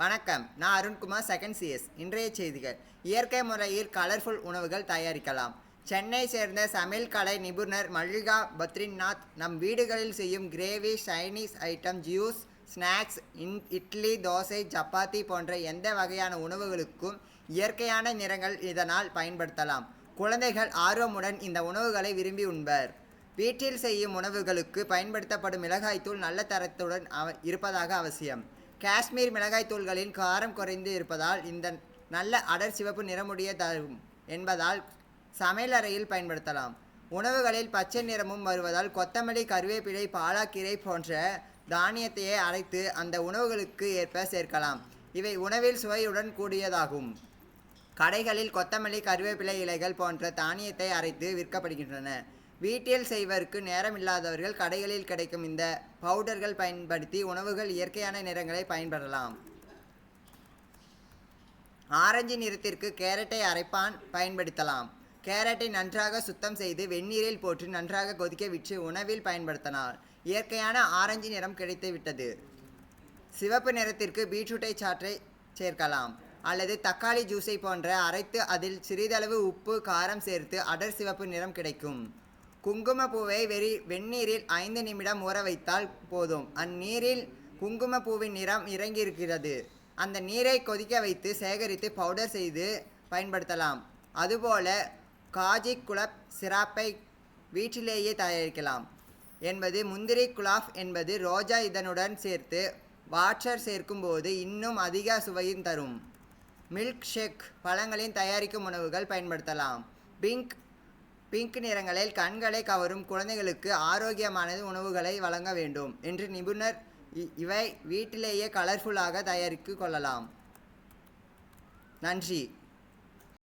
வணக்கம். நான் Arunkumar second CS இன்றைய செய்திகள். இயற்கை முறையில் கலர்ஃபுல் உணவுகள் தயாரிக்கலாம். சென்னை சேர்ந்த சமையல் கலை நிபுணர் மல்லிகா பத்ரிநாத் நம் வீடுகளில் செய்யும் gravy Chinese item juice snacks இன் இட்லி தோசை சப்பாத்தி போன்ற எந்த வகையான உணவுகளுக்கும் இயற்கையான நிறங்கள் இதனால் பயன்படுத்தலாம். குழந்தைகள் ஆர்வமுடன் இந்த உணவுகளை விரும்பி உண்பர். வீட்டில் செய்யும் உணவுகளுக்கு பயன்படுத்தப்படும் மிளகாய்த்தூள் நல்ல தரத்துடன் அவ இருப்பதாக அவசியம். காஷ்மீர் மிளகாய்த்தூள்களின் காரம் குறைந்து இருப்பதால் இந்த நல்ல அடர் சிவப்பு நிறமுடைய தரும் என்பதால் சமையலறையில் பயன்படுத்தலாம். உணவுகளில் பச்சை நிறமும் வருவதால் கொத்தமல்லி கருவேப்பிலை பாலாக்கீரை போன்ற தானியத்தையே அரைத்து அந்த உணவுகளுக்கு ஏற்ப சேர்க்கலாம். இவை உணவில் சுவையுடன் கூடியதாகும். கடைகளில் கொத்தமல்லி கருவேப்பிலை இலைகள் போன்ற தானியத்தை அரைத்து விற்கப்படுகின்றன. வீட்டில் செய்வதற்கு நேரம் இல்லாதவர்கள் கடைகளில் கிடைக்கும் இந்த பவுடர்கள் பயன்படுத்தி உணவுகள் இயற்கையான நிறங்களை பயன்படலாம். ஆரஞ்சு நிறத்திற்கு கேரட்டை அரைப்பான் பயன்படுத்தலாம். கேரட்டை நன்றாக சுத்தம் செய்து வெந்நீரில் போட்டு நன்றாக கொதிக்க விட்டு உணவில் பயன்படுத்தலாம் இயற்கையான ஆரஞ்சு நிறம் கிடைத்து விட்டது சிவப்பு நிறத்திற்கு பீட்ரூட்டை சாற்றை சேர்க்கலாம். அல்லது தக்காளி ஜூஸை போன்ற அரைத்து அதில் சிறிதளவு உப்பு காரம் சேர்த்து அடர் சிவப்பு நிறம் கிடைக்கும். குங்குமப்பூவை வெறி வெந்நீரில் ஐந்து நிமிடம் ஊற வைத்தால் போதும். அந்நீரில் குங்குமப்பூவின் நிறம் இறங்கியிருக்கிறது. அந்த நீரை கொதிக்க வைத்து சேகரித்து பவுடர் செய்து பயன்படுத்தலாம். அதுபோல காஜி குலப் சிராப்பை வீட்டிலேயே தயாரிக்கலாம் என்பது முந்திரி குலாஃப் என்பது ரோஜா இதனுடன் சேர்த்து வாட்டர் சேர்க்கும்போது இன்னும் அதிக சுவையும் தரும். மில்க் ஷேக் பழங்களின் தயாரிக்கும் உணவுகள் பயன்படுத்தலாம். பிங்க் பிங்க் நிறங்களில் கண்களை கவரும் குழந்தைகளுக்கு ஆரோக்கியமானது உணவுகளை வழங்க வேண்டும் என்று நிபுணர் இ- இவை வீட்டிலேயே கலர்ஃபுல்லாக தயாரித்து கொள்ளலாம். நன்றி.